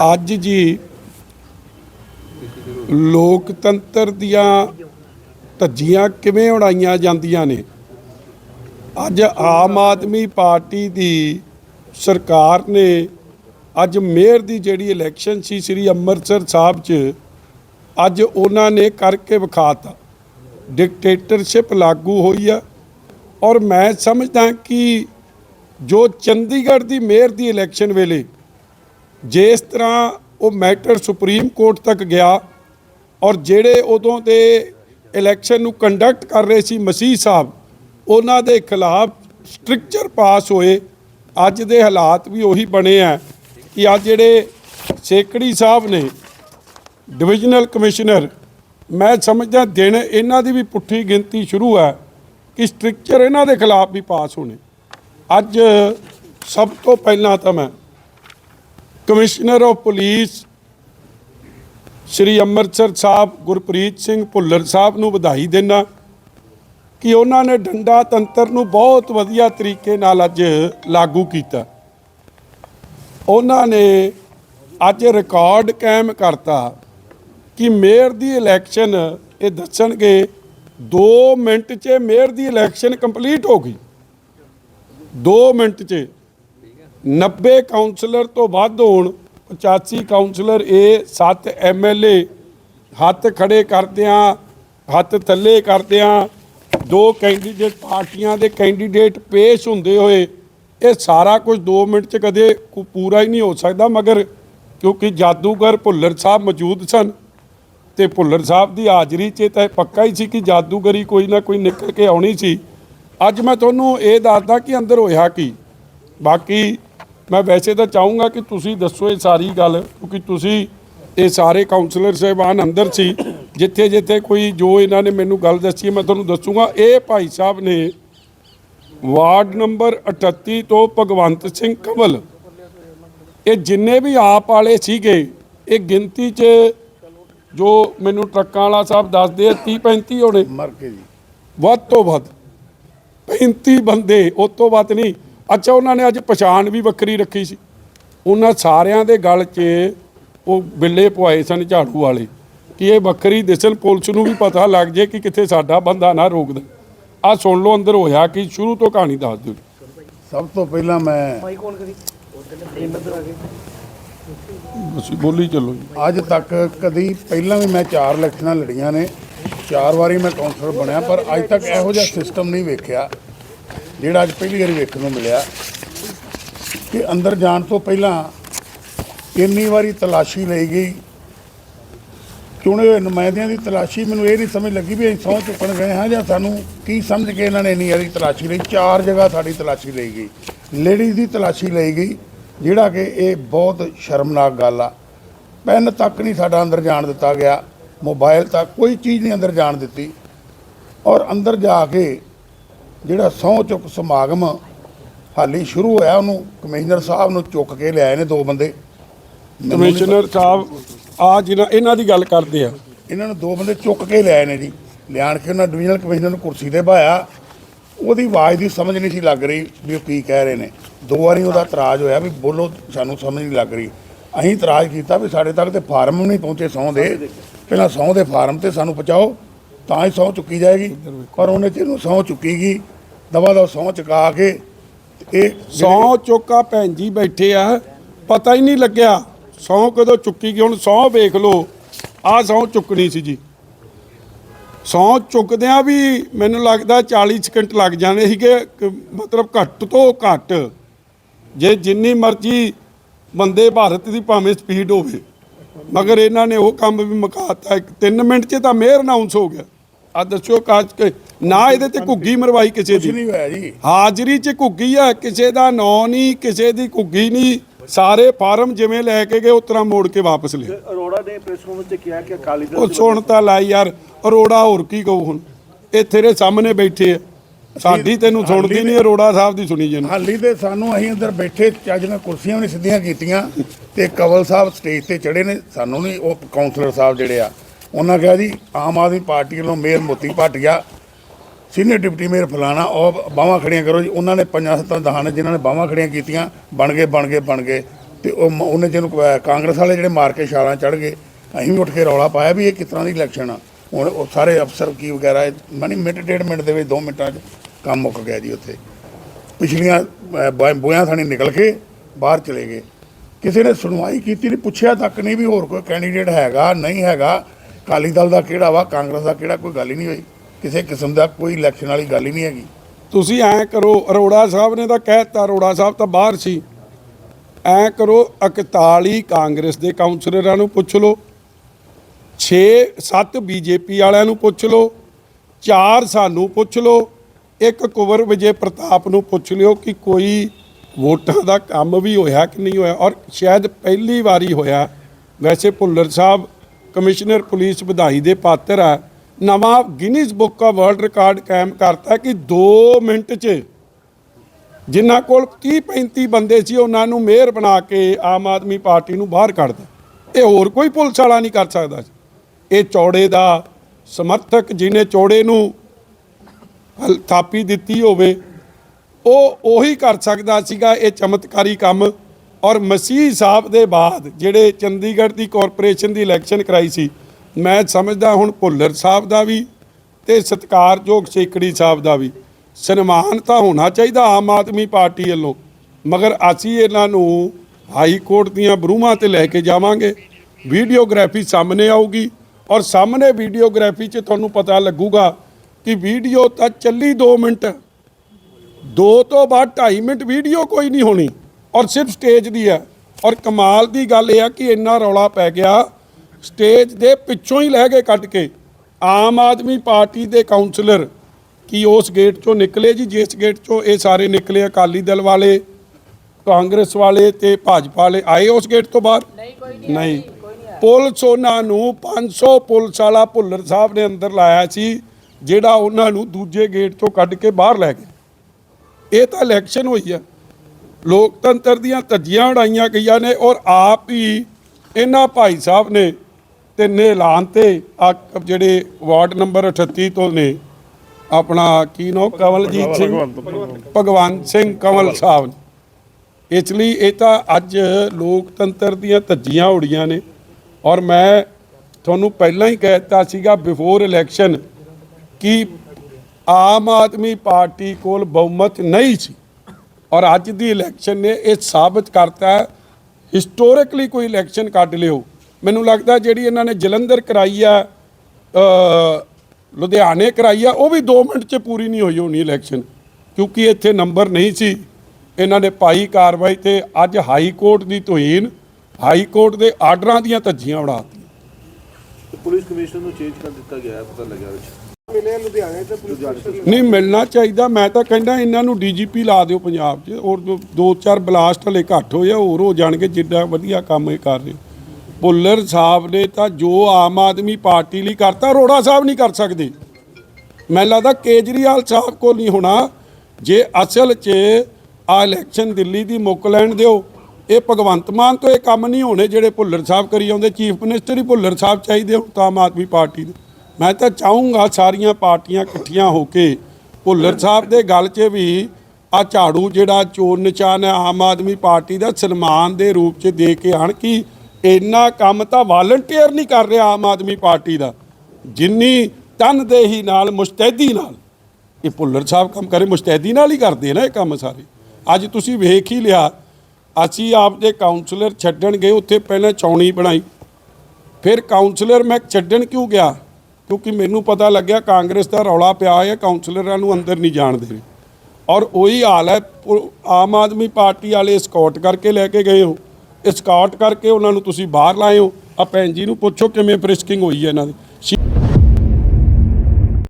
ਅੱਜ ਜੀ ਲੋਕਤੰਤਰ ਦੀਆਂ ਧੱਜੀਆਂ ਕਿਵੇਂ ਉਡਾਈਆਂ ਜਾਂਦੀਆਂ ਨੇ? ਅੱਜ ਆਮ ਆਦਮੀ ਪਾਰਟੀ ਦੀ ਸਰਕਾਰ ਨੇ ਅੱਜ ਮੇਅਰ ਦੀ ਜਿਹੜੀ ਇਲੈਕਸ਼ਨ ਸੀ, ਸ੍ਰੀ ਅੰਮ੍ਰਿਤਸਰ ਸਾਹਿਬ 'ਚ, ਅੱਜ ਉਹਨਾਂ ਨੇ ਕਰਕੇ ਵਿਖਾਤਾ। ਡਿਕਟੇਟਰਸ਼ਿਪ ਲਾਗੂ ਹੋਈ ਆ। ਔਰ ਮੈਂ ਸਮਝਦਾ ਕਿ ਜੋ ਚੰਡੀਗੜ੍ਹ ਦੀ ਮੇਅਰ ਦੀ ਇਲੈਕਸ਼ਨ ਵੇਲੇ ਜਿਸ ਤਰ੍ਹਾਂ ਉਹ ਮੈਟਰ ਸੁਪਰੀਮ ਕੋਰਟ ਤੱਕ ਗਿਆ ਔਰ ਜਿਹੜੇ ਉਦੋਂ ਦੇ ਇਲੈਕਸ਼ਨ ਨੂੰ ਕੰਡਕਟ ਕਰ ਰਹੇ ਸੀ ਮਸੀਹ ਸਾਹਿਬ, ਉਹਨਾਂ ਦੇ ਖਿਲਾਫ ਸਟ੍ਰਿਕਚਰ ਪਾਸ ਹੋਏ, ਅੱਜ ਦੇ ਹਾਲਾਤ ਵੀ ਉਹੀ ਬਣੇ ਆ ਕਿ ਅੱਜ ਜਿਹੜੇ ਸੇਕੜੀ ਸਾਹਿਬ ਨੇ, ਡਿਵੀਜ਼ਨਲ ਕਮਿਸ਼ਨਰ, ਮੈਂ ਸਮਝਦਾ ਦਿਨ ਇਹਨਾਂ ਦੀ ਵੀ ਪੁੱਠੀ ਗਿਣਤੀ ਸ਼ੁਰੂ ਹੈ ਕਿ ਸਟ੍ਰਿਕਚਰ ਇਹਨਾਂ ਦੇ ਖਿਲਾਫ ਵੀ ਪਾਸ ਹੋਣੇ। ਅੱਜ ਸਭ ਤੋਂ ਪਹਿਲਾਂ ਤਾਂ ਮੈਂ commissioner of police Shri Amritsar Sahib Gurpreet Singh Bhullar Sahib ਨੂੰ ਵਧਾਈ ਦੇਣਾ ਕਿ ਉਹਨਾਂ ਨੇ ਡੰਡਾ ਤੰਤਰ ਨੂੰ ਬਹੁਤ ਵਧੀਆ ਤਰੀਕੇ ਨਾਲ ਅੱਜ ਲਾਗੂ ਕੀਤਾ। ਉਹਨਾਂ ਨੇ ਅੱਜ ਰਿਕਾਰਡ ਕਾਇਮ ਕਰਤਾ ਕਿ ਮੇਅਰ ਦੀ ਇਲੈਕਸ਼ਨ, ਇਹ ਦੱਸਣਗੇ 2 ਮਿੰਟ 'ਚ ਮੇਅਰ ਦੀ ਇਲੈਕਸ਼ਨ ਕੰਪਲੀਟ ਹੋ ਗਈ। 2 ਮਿੰਟ 'ਚ 90 ਕਾਉਂਸਲਰ ਤੋਂ ਵੱਧ ਹੋਣ 85 ਕਾਉਂਸਲਰ ਇਹ 7 ਐਮਐਲਏ ਹੱਥ ਖੜੇ ਕਰਦਿਆਂ, ਹੱਥ ਥੱਲੇ ਕਰਦਿਆਂ, ਦੋ ਕੈਂਡੀਡੇਟ ਪਾਰਟੀਆਂ ਦੇ ਕੈਂਡੀਡੇਟ ਪੇਸ਼ ਹੁੰਦੇ ਹੋਏ, ਇਹ ਸਾਰਾ ਕੁਝ 2 ਮਿੰਟ 'ਚ ਕਦੇ ਕੋ- ਪੂਰਾ ਹੀ ਨਹੀਂ ਹੋ ਸਕਦਾ, ਮਗਰ ਕਿਉਂਕਿ ਜਾਦੂਗਰ ਭੁੱਲਰ ਸਾਹਿਬ ਮੌਜੂਦ ਸਨ ਤੇ ਭੁੱਲਰ ਸਾਹਿਬ ਦੀ ਹਾਜ਼ਰੀ 'ਚ ਤਾਂ ਇਹ ਪੱਕਾ ਹੀ ਸੀ ਕਿ ਜਾਦੂਗਰੀ ਕੋਈ ਨਾ ਕੋਈ ਨਿਕਲ ਕੇ ਆਉਣੀ ਸੀ। ਅੱਜ ਮੈਂ ਤੁਹਾਨੂੰ ਇਹ ਦੱਸਦਾ ਕਿ ਅੰਦਰ ਹੋਇਆ ਕੀ। ਬਾਕੀ ਮੈਂ ਵੈਸੇ ਤਾਂ ਚਾਹੂੰਗਾ ਕਿ ਤੁਸੀਂ ਦੱਸੋ ਇਹ ਸਾਰੀ ਗੱਲ ਕਿਉਂਕਿ ਤੁਸੀਂ ਇਹ ਸਾਰੇ ਕਾਉਂਸਲਰ ਸਾਹਿਬਾਨ ਅੰਦਰ ਸੀ ਜਿੱਥੇ ਜਿੱਥੇ ਕੋਈ ਜੋ ਇਹਨਾਂ ਨੇ ਮੈਨੂੰ ਗੱਲ ਦੱਸੀ ਹੈ, ਮੈਂ ਤੁਹਾਨੂੰ ਦੱਸੂਗਾ। ਇਹ ਭਾਈ ਸਾਹਿਬ ਨੇ ਵਾਰਡ ਨੰਬਰ 38 ਤੋਂ ਭਗਵੰਤ ਸਿੰਘ ਕੰਵਲ ਇਹ ਜਿੰਨੇ ਵੀ ਆਪ ਵਾਲੇ ਸੀਗੇ ਇਹ ਗਿਣਤੀ 'ਚ ਜੋ ਮੈਨੂੰ ਟਰੱਕਾਂ ਵਾਲਾ ਸਾਹਿਬ ਦੱਸਦੇ ਆ 30 35 ਹੋਣੇ। ਮਰ ਕੇ ਜੀ। ਵੱਧ ਤੋਂ ਵੱਧ 35 ਬੰਦੇ ਉਸ ਤੋਂ ਵੱਧ ਨਹੀਂ ਅੱਛਾ ਉਹਨਾਂ ਨੇ ਅੱਜ ਪਛਾਣ ਵੀ ਵੱਖਰੀ ਰੱਖੀ ਸੀ। ਉਹਨਾਂ ਸਾਰਿਆਂ ਦੇ ਗਲ 'ਚ ਉਹ ਬਿੱਲੇ ਪਵਾਏ ਸਨ ਝਾੜੂ ਵਾਲੇ। ਕਿ ਇਹ ਵੱਖਰੀ ਦਿਸਣ ਪੁਲਿਸ ਨੂੰ ਵੀ ਪਤਾ ਲੱਗ ਜੇ ਕਿ ਕਿੱਥੇ ਸਾਡਾ ਬੰਦਾ ਨਾ ਰੋਕਦਾ। ਆ ਸੁਣ ਲਓ ਅੰਦਰ ਹੋਇਆ ਕਿ ਸ਼ੁਰੂ ਤੋਂ ਕਹਾਣੀ ਦੱਸ ਦਿਓ ਸਭ ਤੋਂ ਪਹਿਲਾਂ ਮੈਂ ਤੁਸੀਂ ਬੋਲੀ ਚੱਲੋ ਜੀ। ਅੱਜ ਤੱਕ ਕਦੀ ਪਹਿਲਾਂ ਵੀ ਮੈਂ ਚਾਰ ਇਲੈਕਸ਼ਨਾਂ ਲੜੀਆਂ ਨੇ। ਚਾਰ ਵਾਰੀ ਮੈਂ ਕਾਉਂਸਲਰ ਬਣਿਆ ਪਰ ਅੱਜ ਤੱਕ ਇਹੋ ਜਿਹਾ ਸਿਸਟਮ ਨਹੀਂ ਵੇਖਿਆ। ਜਿਹੜਾ ਅੱਜ ਪਹਿਲੀ ਵਾਰੀ ਵੇਖਣ ਨੂੰ ਮਿਲਿਆ ਕਿ ਅੰਦਰ ਜਾਣ ਤੋਂ ਪਹਿਲਾਂ ਇੰਨੀ ਵਾਰੀ ਤਲਾਸ਼ੀ ਲਈ ਗਈ। ਚੁਣੇ ਹੋਏ? ਨੁਮਾਇੰਦਿਆਂ ਦੀ ਤਲਾਸ਼ੀ ਮੈਨੂੰ ਇਹ ਨਹੀਂ ਸਮਝ ਲੱਗੀ ਵੀ ਅਸੀਂ ਸਹੁੰ ਚੁੱਕਣ ਗਏ ਹਾਂ ਜਾਂ ਸਾਨੂੰ ਕੀ ਸਮਝ ਕੇ ਇਹਨਾਂ ਨੇ ਇੰਨੀ ਵਾਰੀ ਤਲਾਸ਼ੀ ਲਈ। ਚਾਰ ਜਗ੍ਹਾ ਸਾਡੀ ਤਲਾਸ਼ੀ ਲਈ ਗਈ। ਲੇਡੀਜ਼ ਦੀ ਤਲਾਸ਼ੀ ਲਈ ਗਈ, ਜਿਹੜਾ ਕਿ ਇਹ ਬਹੁਤ ਸ਼ਰਮਨਾਕ ਗੱਲ ਆ। ਪੈਨ ਤੱਕ ਨਹੀਂ ਸਾਡਾ ਅੰਦਰ ਜਾਣ ਦਿੱਤਾ ਗਿਆ। ਮੋਬਾਈਲ ਤੱਕ ਕੋਈ ਚੀਜ਼ ਨਹੀਂ ਅੰਦਰ ਜਾਣ ਦਿੱਤੀ। ਔਰ ਅੰਦਰ ਜਾ ਕੇ ਜਿਹੜਾ ਸਹੁੰ ਚੁੱਕ ਸਮਾਗਮ ਹਾਲੀ ਸ਼ੁਰੂ ਹੋਇਆ ਉਹਨੂੰ ਕਮਿਸ਼ਨਰ ਸਾਹਿਬ ਨੂੰ ਚੁੱਕ ਕੇ ਲਿਆਏ ਨੇ ਦੋ ਬੰਦੇ। ਮੈਨੂੰ ਨਹੀਂ ਕਮਿਸ਼ਨਰ ਸਾਹਿਬ ਆ ਜਿਹਨਾਂ ਇਹਨਾਂ ਦੀ ਗੱਲ ਕਰਦੇ ਆ। ਇਹਨਾਂ ਨੂੰ ਦੋ ਬੰਦੇ ਚੁੱਕ ਕੇ ਲਿਆਏ ਨੇ ਜੀ। ਲਿਆਣ ਕੇ ਉਹਨਾਂ ਡਿਵੀਜ਼ਨਲ ਕਮਿਸ਼ਨਰ ਨੂੰ ਕੁਰਸੀ ਤੇ ਬਾਇਆ ਉਹਦੀ ਆਵਾਜ਼ ਦੀ ਸਮਝ ਨਹੀਂ ਸੀ ਲੱਗ ਰਹੀ ਵੀ ਉਹ ਕੀ ਕਹਿ ਰਹੇ ਨੇ। ਦੋ ਵਾਰੀ ਉਹਦਾ ਇਤਰਾਜ਼ ਹੋਇਆ ਵੀ ਬੋਲੋ ਸਾਨੂੰ ਸਮਝ ਨਹੀਂ ਲੱਗ ਰਹੀ। ਅਸੀਂ ਇਤਰਾਜ਼ ਕੀਤਾ ਵੀ ਸਾਡੇ ਤੱਕ ਤੇ ਫਾਰਮ ਨਹੀਂ ਪਹੁੰਚੇ ਸਹੁੰ ਦੇ। ਪਹਿਲਾਂ ਸਹੁੰ ਦੇ ਫਾਰਮ ਤੇ ਸਾਨੂੰ ਪਹੁੰਚਾਓ। ਤਾਂ ਹੀ ਸਹੁੰ ਚੁੱਕੀ ਜਾਏਗੀ। ਪਰ ਉਹਨੇ ਜਿਹਨੂੰ ਸਹੁੰ ਚੁੱਕੀ ਗਈ ਦਵਾ ਦਾ ਸਹੁੰ ਚੁਕਾ ਕੇ ਇਹ ਸੌ ਚੋਕਾ ਭੈਣ ਜੀ ਬੈਠੇ ਆ ਪਤਾ ਹੀ ਨਹੀਂ ਲੱਗਿਆ। ਸੌ ਕਦੋਂ ਚੁੱਕੀ ਗਈ ਹੁਣ ਸੌ ਵੇਖ ਲਓ। ਆ ਸੌ ਚੁੱਕਣੀ ਸੀ ਜੀ। ਸੌ ਚੁੱਕਦਿਆਂ ਵੀ ਮੈਨੂੰ ਲੱਗਦਾ 40 ਸਕਿੰਟ ਲੱਗ ਜਾਣੇ ਸੀਗੇ ਕਿ ਮਤਲਬ ਘੱਟ ਤੋਂ ਘੱਟ। ਜੇ ਜਿੰਨੀ ਮਰਜ਼ੀ ਬੰਦੇ ਭਾਰਤ ਦੀ ਭਾਵੇਂ ਸਪੀਡ ਹੋਵੇ। ਮਗਰ ਇਹਨਾਂ ਨੇ ਉਹ ਕੰਮ ਵੀ ਮੁਕਾਤਾ 3 ਮਿੰਟ 'ਚ ਤਾਂ ਮੇਅਰ ਅਨਾਉਂਸ ਹੋ ਗਿਆ। ਆ ਦੱਸੋ ਕਾਜ ਕੇ ਨਾ ਇਹਦੇ ਤੇ ਘੁੱਗੀ ਮਰਵਾਈ ਕਿਸੇ ਕੁਝ ਦੀ ਨਹੀਂ ਹੋਇਆ ਜੀ। ਹਾਜ਼ਰੀ 'ਚ ਘੁੱਗੀ ਆ ਕਿਸੇ ਦਾ ਨਾਂ ਨਹੀਂ ਕਿਸੇ ਦੀ ਘੁੱਗੀ ਨਹੀਂ। ਸਾਰੇ ਫਾਰਮ ਜਿਵੇਂ ਲੈ ਕੇ ਗਏ ਉਤਰਾ ਮੋੜ ਕੇ ਵਾਪਸ ਲਿਆ। ਅਰੋੜਾ ਨੇ ਪ੍ਰੈਸ ਕਾਨਫਰੰਸ 'ਚ ਕਿਹਾ ਕਿ ਅਕਾਲੀ ਦਲ ਉਹ ਸੁਣ ਤਾਂ ਲਾਈ ਯਾਰ ਅਰੋੜਾ ਹੋਰ ਕੀ ਕਹੂ ਹੁਣ? ਇਹ ਤੇਰੇ ਸਾਹਮਣੇ ਬੈਠੇ ਆ। ਸਾਡੀ ਤੈਨੂੰ ਸੁਣਦੀ ਨਹੀਂ ਅਰੋੜਾ ਸਾਹਿਬ ਦੀ ਸੁਣੀ ਜਨ ਹਾਲੀ ਤੇ ਸਾਨੂੰ ਅਸੀਂ ਅੰਦਰ ਬੈਠੇ ਚੱਜ ਨਾਲ ਕੁਰਸੀਆਂ ਵੀ ਨਹੀਂ ਸਿੱਧੀਆਂ ਕੀਤੀਆਂ। ਤੇ ਕਵਲ ਸਾਹਿਬ ਸਟੇਜ ਤੇ ਚੜੇ ਨੇ ਸਾਨੂੰ ਨਹੀਂ ਉਹ ਕਾਉਂਸਲਰ ਸਾਹਿਬ ਜਿਹੜੇ ਆ ਉਹਨਾਂ ਕਿਹਾ ਜੀ ਆਮ ਆਦਮੀ ਪਾਰਟੀ ਵੱਲੋਂ mayor Moti Bhatia senior deputy mayor ਫਲਾਣਾ ਉਹ ਬਾਹਾਂ ਖੜੀਆਂ ਕਰੋ ਜੀ। ਉਹਨਾਂ ਨੇ ਪੰਜਾਂ ਸੱਤਾਂ ਦਹਾਂ ਜਿਨ੍ਹਾਂ ਨੇ ਬਾਹਾਂ ਖੜੀਆਂ ਕੀਤੀਆਂ ਬਣ ਗਏ ਬਣ ਗਏ ਬਣ ਗਏ। ਤੇ ਉਹ ਮ- ਉਹਨੇ ਜਿਹਨੂੰ ਕ- ਕਾਂਗਰਸ ਵਾਲੇ ਜਿਹੜੇ ਮਾਰ ਕੇ ਛਾਲਾਂ ਚੜ ਗਏ ਅਸੀਂ ਵੀ ਉੱਠ ਕੇ ਰੌਲਾ ਪਾਇਆ ਵੀ ਇਹ ਕਿਸ ਤਰ੍ਹਾਂ ਦੀ ਇਲੈਕਸ਼ਨ ਆ। ਹੁਣ ਉਹ ਸਾਰੇ ਅਫਸਰ ਕੀ ਵਗੈਰਾ ਮਨੀ ਮਿੰਟ ਡੇਢ ਮਿੰਟ ਦੇ ਵਿੱਚ 2 ਮਿੰਟਾਂ 'ਚ ਕੰਮ ਮੁੱਕ ਗਿਆ ਜੀ ਉੱਥੇ। ਪਿਛਲੀਆਂ ਅ, ਬ- ਬੋਇਆਂ ਥਾਣੀ ਨਿਕਲ ਕੇ ਬਾਹਰ ਚਲੇ ਗਏ। ਕਿਸੇ ਨੇ ਸੁਣਵਾਈ ਕੀਤੀ ਨਹੀਂ ਪੁੱਛਿਆ ਤੱਕ ਨਹੀਂ ਵੀ ਹੋਰ ਕੋਈ ਕੈਂਡੀਡੇਟ ਹੈਗਾ ਨਹੀਂ ਹੈਗਾ। ਅਕਾਲੀ ਦਲ ਦਾ ਕਿਹੜਾ ਵਾ, ਕਾਂਗਰਸ ਦਾ ਕਿਹੜਾ, ਕੋਈ ਗੱਲ ਹੀ ਨਹੀਂ ਹੋਈ। ਕਿਸੇ ਕਿਸਮ ਦਾ ਕੋਈ ਇਲੈਕਸ਼ਨ ਵਾਲੀ ਗੱਲ ਹੀ ਨਹੀਂ ਹੈਗੀ। ਤੁਸੀਂ ਐਂ ਕਰੋ, ਅਰੋੜਾ ਸਾਹਿਬ ਨੇ ਤਾਂ ਕਹਿਤਾ ਅਰੋੜਾ ਸਾਹਿਬ ਤਾਂ ਬਾਹਰ ਸੀ। ਐਂ ਕਰੋ 41 ਕਾਂਗਰਸ ਦੇ ਕਾਉਂਸਲਰਾਂ ਨੂੰ ਪੁੱਛ ਲਓ 6 7 ਬੀਜੇਪੀ ਵਾਲਿਆਂ ਨੂੰ ਪੁੱਛ ਲਓ 4 ਸਾਨੂੰ ਪੁੱਛ ਲਓ, ਇੱਕ ਕੁਵਰ ਵਿਜੇ ਪ੍ਰਤਾਪ ਨੂੰ ਪੁੱਛ ਲਿਓ ਕਿ ਕੋਈ ਵੋਟਾਂ ਦਾ ਕੰਮ ਵੀ ਹੋਇਆ ਕਿ ਨਹੀਂ ਹੋਇਆ। ਔਰ ਸ਼ਾਇਦ ਪਹਿਲੀ ਵਾਰੀ ਹੋਇਆ, ਵੈਸੇ ਭੁੱਲਰ ਸਾਹਿਬ ਕਮਿਸ਼ਨਰ ਪੁਲਿਸ ਵਧਾਈ ਦੇ ਪਾਤਰ ਆ। ਨਵਾਂ Guinness book of world record ਕਾਇਮ ਕਰਤਾ ਕਿ 2 ਮਿੰਟ 'ਚ ਜਿਨ੍ਹਾਂ ਕੋਲ 30 35 ਬੰਦੇ ਸੀ, ਉਹਨਾਂ ਨੂੰ ਮੇਅਰ ਬਣਾ ਕੇ ਆਮ ਆਦਮੀ ਪਾਰਟੀ ਨੂੰ ਬਾਹਰ ਕੱਢਦਾ ਇਹ ਹੋਰ ਕੋਈ ਪੁਲਿਸ ਵਾਲਾ ਨਹੀਂ ਕਰ ਸਕਦਾ ਇਹ ਚੌੜੇ ਦਾ ਸਮਰਥਕ ਜਿਹਨੇ ਚੌੜੇ ਨੂੰ ਥਾਪੀ ਦਿੱਤੀ ਹੋਵੇ, ਉਹ ਉਹੀ ਕਰ ਸਕਦਾ ਸੀਗਾ। ਇਹ ਚਮਤਕਾਰੀ ਕੰਮ ਔਰ ਮਸੀਹ ਸਾਹਿਬ ਦੇ ਬਾਅਦ ਜਿਹੜੇ ਚੰਡੀਗੜ੍ਹ ਦੀ ਕਾਰਪੋਰੇਸ਼ਨ ਦੀ ਇਲੈਕਸ਼ਨ ਕਰਾਈ ਸੀ, ਮੈਂ ਸਮਝਦਾ ਹੁਣ ਭੁੱਲਰ ਸਾਹਿਬ ਦਾ ਵੀ ਤੇ ਸਤਿਕਾਰਯੋਗ ਸੇਕੜੀ ਸਾਹਿਬ ਦਾ ਵੀ। ਸਨਮਾਨ ਤਾਂ ਹੋਣਾ ਚਾਹੀਦਾ ਆਮ ਆਦਮੀ ਪਾਰਟੀ ਵੱਲੋਂ, ਮਗਰ ਅਸੀਂ ਇਹਨਾਂ ਨੂੰ ਹਾਈ ਕੋਰਟ ਦੀਆਂ ਬਰੂਹਾਂ ਤੇ ਲੈ ਕੇ ਜਾਵਾਂਗੇ। ਵੀਡੀਓਗ੍ਰਾਫੀ ਸਾਹਮਣੇ ਆਊਗੀ ਔਰ ਸਾਹਮਣੇ ਵੀਡੀਓਗ੍ਰਾਫੀ 'ਚ ਤੁਹਾਨੂੰ ਪਤਾ ਲੱਗੂਗਾ ਕਿ ਵੀਡੀਓ ਤਾਂ ਚੱਲੀ 2 ਮਿੰਟ। ਦੋ ਤੋਂ ਬਾਅਦ 2.5 ਮਿੰਟ ਵੀਡੀਓ ਕੋਈ ਨਹੀਂ ਹੋਣੀ। ਔਰ ਸਿਰਫ ਸਟੇਜ ਦੀ ਹੈ। ਔਰ ਕਮਾਲ ਦੀ ਗੱਲ ਇਹ ਆ ਕਿ ਇੰਨਾ ਰੌਲਾ ਪੈ ਗਿਆ ਸਟੇਜ ਦੇ ਪਿੱਛੋਂ ਹੀ ਲੈ ਕੇ ਕੱਢ ਕੇ। ਆਮ ਆਦਮੀ ਪਾਰਟੀ ਦੇ ਕਾਉਂਸਲਰ ਕੀ ਉਸ ਗੇਟ ਚੋਂ ਨਿਕਲੇ ਜੀ? ਜਿਸ ਗੇਟ ਚੋਂ ਇਹ ਸਾਰੇ ਨਿਕਲੇ ਅਕਾਲੀ ਦਲ ਵਾਲੇ ਕਾਂਗਰਸ ਵਾਲੇ ਤੇ ਭਾਜਪਾ ਵਾਲੇ ਆਏ ਉਸ ਗੇਟ ਤੋਂ ਬਾਹਰ? ਨਹੀਂ ਪੁਲਿਸ ਉਹਨਾਂ ਨੂੰ 500 ਪੁਲਿਸ ਵਾਲਾ ਭੁੱਲਰ ਸਾਹਿਬ ਨੇ ਅੰਦਰ ਲਾਇਆ ਸੀ ਜਿਹੜਾ ਉਹਨਾਂ ਨੂੰ ਦੂਜੇ ਗੇਟ ਤੋਂ ਕੱਢ ਕੇ ਬਾਹਰ ਲੈ ਗਿਆ ਇਹ ਤਾਂ ਇਲੈਕਸ਼ਨ ਹੋਈ ਆ। ਲੋਕਤੰਤਰ ਦੀਆਂ ਧੱਜੀਆਂ ਉਡਾਈਆਂ ਗਈਆਂ ਨੇ ਔਰ ਆਪ ਹੀ ਇਹਨਾਂ ਭਾਈ ਸਾਹਿਬ ਨੇ ਤਿੰਨੇ ਐਲਾਨ ਤੇ ਆ ਜਿਹੜੇ ਵਾਰਡ ਨੰਬਰ 38 ਤੋਂ ਨੇ ਆਪਣਾ ਕੀ ਨਾਮ ਕਵਲਜੀਤ ਸਿੰਘ? ਭਗਵੰਤ ਸਿੰਘ ਕਮਲ ਸਾਹਿਬ ਨੇ। ਇਸ ਲਈ ਇਹ ਤਾਂ ਅੱਜ ਲੋਕਤੰਤਰ ਦੀਆਂ ਧੱਜੀਆਂ ਉੜੀਆਂ ਨੇ। ਔਰ ਮੈਂ ਤੁਹਾਨੂੰ ਪਹਿਲਾਂ ਹੀ ਕਹਿ ਦਿੱਤਾ ਸੀਗਾ ਬਿਫੋਰ ਇਲੈਕਸ਼ਨ ਕਿ ਆਮ ਆਦਮੀ ਪਾਰਟੀ ਕੋਲ ਬਹੁਮਤ ਨਹੀਂ ਸੀ। ਔਰ ਅੱਜ ਦੀ ਇਲੈਕਸ਼ਨ ਨੇ ਇਹ ਸਾਬਤ ਕਰਤਾ ਹਿਸਟੋਰਿਕਲੀ ਕੋਈ ਇਲੈਕਸ਼ਨ ਕੱਢ ਲਿਓ। ਮੈਨੂੰ ਲੱਗਦਾ ਜਿਹੜੀ ਇਹਨਾਂ ਨੇ ਜਲੰਧਰ ਕਰਾਈ ਆ ਲੁਧਿਆਣੇ ਕਰਾਈ ਆ, ਉਹ ਵੀ 2 ਮਿੰਟ 'ਚ ਪੂਰੀ ਨਹੀਂ ਹੋਈ ਹੋਣੀ ਇਲੈਕਸ਼ਨ ਕਿਉਂਕਿ ਇੱਥੇ ਨੰਬਰ ਨਹੀਂ ਸੀ। ਇਹਨਾਂ ਨੇ ਪਾਈ ਕਾਰਵਾਈ ਤੇ ਅੱਜ ਹਾਈ ਕੋਰਟ ਦੀ ਤੋਹੀਨ ਹਾਈ ਕੋਰਟ ਦੇ ਆਰਡਰਾਂ ਦੀਆਂ ਧੱਜੀਆਂ ਉਡਾਤੀਆਂ ਪੁਲਿਸ ਕਮਿਸ਼ਨਰ ਨੂੰ ਚੇਂਜ ਕਰ ਦਿੱਤਾ ਗਿਆ ਪਤਾ ਲੱਗਿਆ ਵਿੱਚ। ਮਿਲੇ ਲੁਧਿਆਣੇ ਤੇ ਪੁਲਿਸ ਨਹੀਂ ਮਿਲਣਾ ਚਾਹੀਦਾ। ਮੈਂ ਤਾਂ ਕਹਿੰਦਾ ਇਹਨਾਂ ਨੂੰ ਡੀਜੀਪੀ ਲਾ ਦਿਓ ਪੰਜਾਬ 'ਚ। ਔਰ ਦੋ- ਦੋ ਚਾਰ ਬਲਾਸਟ ਹਲੇ ਘੱਟ ਹੋਏ ਆ ਹੋਰ ਹੋ ਜਾਣਗੇ ਜਿੱਦਾਂ ਵਧੀਆ ਕੰਮ ਇਹ ਕਰ ਰਹੇ। ਭੁੱਲਰ ਸਾਹਿਬ ਨੇ ਤਾਂ ਜੋ ਆਮ ਆਦਮੀ ਪਾਰਟੀ ਲਈ ਕਰਤਾ ਅਰੋੜਾ ਸਾਹਿਬ ਨਹੀਂ ਕਰ ਸਕਦੇ। ਮੈਨੂੰ ਲੱਗਦਾ ਕੇਜਰੀਵਾਲ ਸਾਹਿਬ ਕੋਲ ਨਹੀਂ ਹੋਣਾ। ਜੇ ਅਸਲ 'ਚ ਆ ਇਲੈਕਸ਼ਨ ਦਿੱਲੀ ਦੀ ਮੁੱਕ ਲੈਣ ਦਿਓ ਇਹ ਭਗਵੰਤ ਮਾਨ ਤੋਂ ਇਹ ਕੰਮ ਨਹੀਂ ਹੋਣੇ ਜਿਹੜੇ ਭੁੱਲਰ ਸਾਹਿਬ ਕਰੀ ਜਾਂਦੇ ਚੀਫ ਮਿਨਿਸਟਰ ਹੀ ਭੁੱਲਰ ਸਾਹਿਬ ਚਾਹੀਦੇ ਹੁਣ ਤਾਂ ਆਮ ਆਦਮੀ ਪਾਰਟੀ ਦੇ। ਮੈਂ ਤਾਂ ਚਾਹੂੰਗਾ ਸਾਰੀਆਂ ਪਾਰਟੀਆਂ ਇਕੱਠੀਆਂ ਹੋ ਕੇ ਭੁੱਲਰ ਸਾਹਿਬ ਦੇ ਗੱਲ 'ਚ ਵੀ ਆ ਝਾੜੂ ਜਿਹੜਾ ਚੋਣ ਨਿਸ਼ਾਨ ਹੈ, ਆਮ ਆਦਮੀ ਪਾਰਟੀ ਦਾ ਸਨਮਾਨ ਦੇ ਰੂਪ 'ਚ ਦੇ ਕੇ ਆਣ ਕਿ ਇੰਨਾ ਕੰਮ ਤਾਂ ਵਾਲੰਟੀਅਰ ਨਹੀਂ ਕਰ ਰਿਹਾ ਆਮ ਆਦਮੀ ਪਾਰਟੀ ਦਾ। ਜਿੰਨੀ ਤਨਦੇਹੀ ਨਾਲ, ਮੁਸਤੈਦੀ ਨਾਲ। ਇਹ ਭੁੱਲਰ ਸਾਹਿਬ ਕੰਮ ਕਰੇ, ਮੁਸਤੈਦੀ ਨਾਲ ਹੀ ਕਰਦੇ ਨਾ ਇਹ ਕੰਮ ਸਾਰੇ। ਅੱਜ ਤੁਸੀਂ ਵੇਖ ਹੀ ਲਿਆ, ਅਸੀਂ ਆਪਦੇ ਕਾਉਂਸਲਰ ਛੱਡਣ ਗਏ, ਉੱਥੇ ਪਹਿਲਾਂ ਚੌਣੀ ਬਣਾਈ। ਫਿਰ ਕਾਉਂਸਲਰ ਮੈਂ ਛੱਡਣ ਕਿਉਂ ਗਿਆ? ਕਿਉਂਕਿ ਮੈਨੂੰ ਪਤਾ ਲੱਗਿਆ ਕਾਂਗਰਸ ਦਾ ਰੌਲਾ ਪਿਆ ਹੈ ਕਾਉਂਸਲਰਾਂ ਨੂੰ ਅੰਦਰ ਨਹੀਂ ਜਾਣ ਦੇ ਰਹੇ ਔਰ ਉਹੀ ਹਾਲ ਹੈ ਆਮ ਆਦਮੀ ਪਾਰਟੀ ਵਾਲੇ ਸਕਾਟ ਕਰਕੇ ਲੈ ਕੇ ਗਏ ਹੋ। ਸਕਾਟ ਕਰਕੇ ਉਹਨਾਂ ਨੂੰ ਤੁਸੀਂ ਬਾਹਰ ਲਾਏ ਹੋ। ਆ ਭੈਣ ਜੀ ਨੂੰ ਪੁੱਛੋ ਕਿਵੇਂ ਫ੍ਰਿਸਕਿੰਗ ਹੋਈ ਹੈ ਇਹਨਾਂ ਦੀ।